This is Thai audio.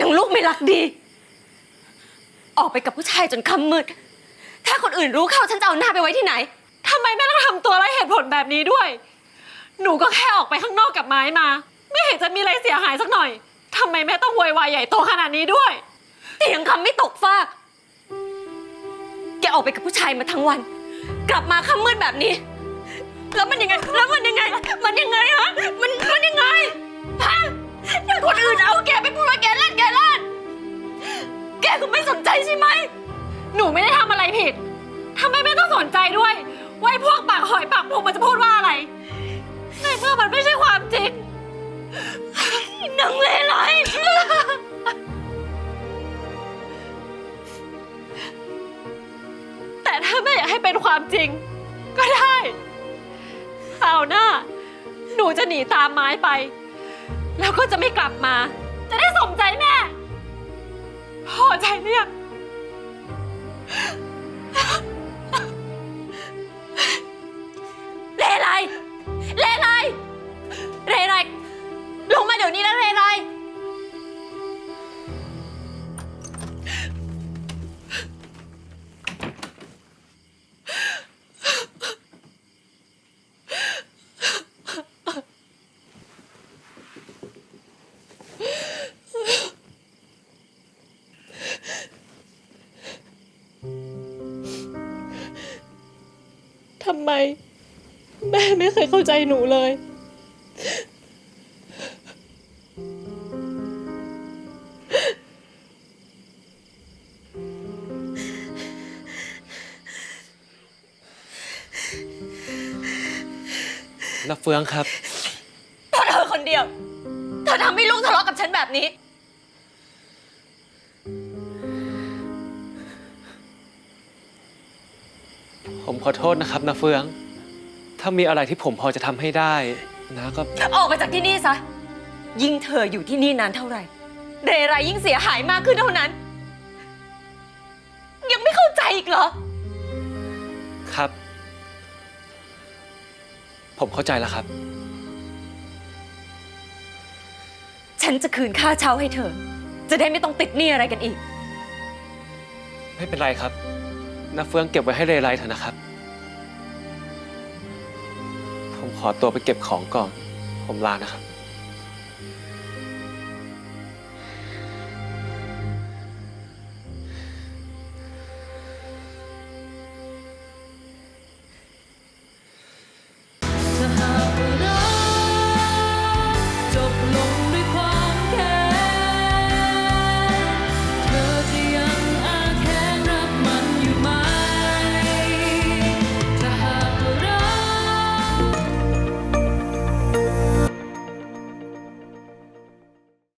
นางลูกไม่รักดี ออกไปกับผู้ชายจนค่ำมืด ถ้าคนอื่นรู้เข้าฉันจะเอาหน้าไปไว้ที่ไหน ทำไมแม่ต้องทำตัวไร้เหตุผลแบบนี้ด้วย หนูก็แค่ออกไปข้างนอกกับไม้มา ไม่เห็นจะมีอะไรเสียหายสักหน่อย ทำไมแม่ต้องโวยวายใหญ่โตขนาดนี้ด้วย เตียงคำไม่ตกฟาก แกออกไปกับผู้ชายมาทั้งวัน กลับมาค่ำมืดแบบนี้ แล้วมันยังไง แล้วมันยังไง มันยังไงฮะ มันมันยังไงฮะถ้าคนอื่นเอาแก ใช่ไหม หนูไม่ได้ทำอะไรผิด ทำไมแม่ต้องสนใจด้วย ว่าไอ้พวกปากหอยปากพุงมันจะพูดว่าอะไร ในเมื่อมันไม่ใช่ความจริงนางเลไลแต่ถ้าแม่อยากให้เป็นความจริง ก็ได้คราวหน้า หนูจะหนีตามไม้ไป แล้วก็จะไม่กลับมา จะได้สมใจ ดี๋ยวนี้นะเลไลทำไม แม่ไม่เคยเข้าใจหนูเลย นับเฟืองครับ เพราะเธอคนเดียว เธอทำให้ลูกทะเลาะกับฉันแบบนี้ ผมขอโทษนะครับนาเฟือง ถ้ามีอะไรที่ผมพอจะทำให้ได้นะก็ ออกไปจากที่นี่ซะ ยิ่งเธออยู่ที่นี่นานเท่าไหร่ เรไรยิ่งเสียหายมากขึ้นเท่านั้น ยังไม่เข้าใจอีกเหรอ ครับ ผมเข้าใจแล้วครับ ฉันจะคืนค่าเช่าให้เธอ จะได้ไม่ต้องติดหนี้อะไรกันอีก ไม่เป็นไรครับนาเฟืองเก็บไว้ให้เรไรเถอะนะครับ ผมขอตัวไปเก็บของก่อน ผมลานะครับ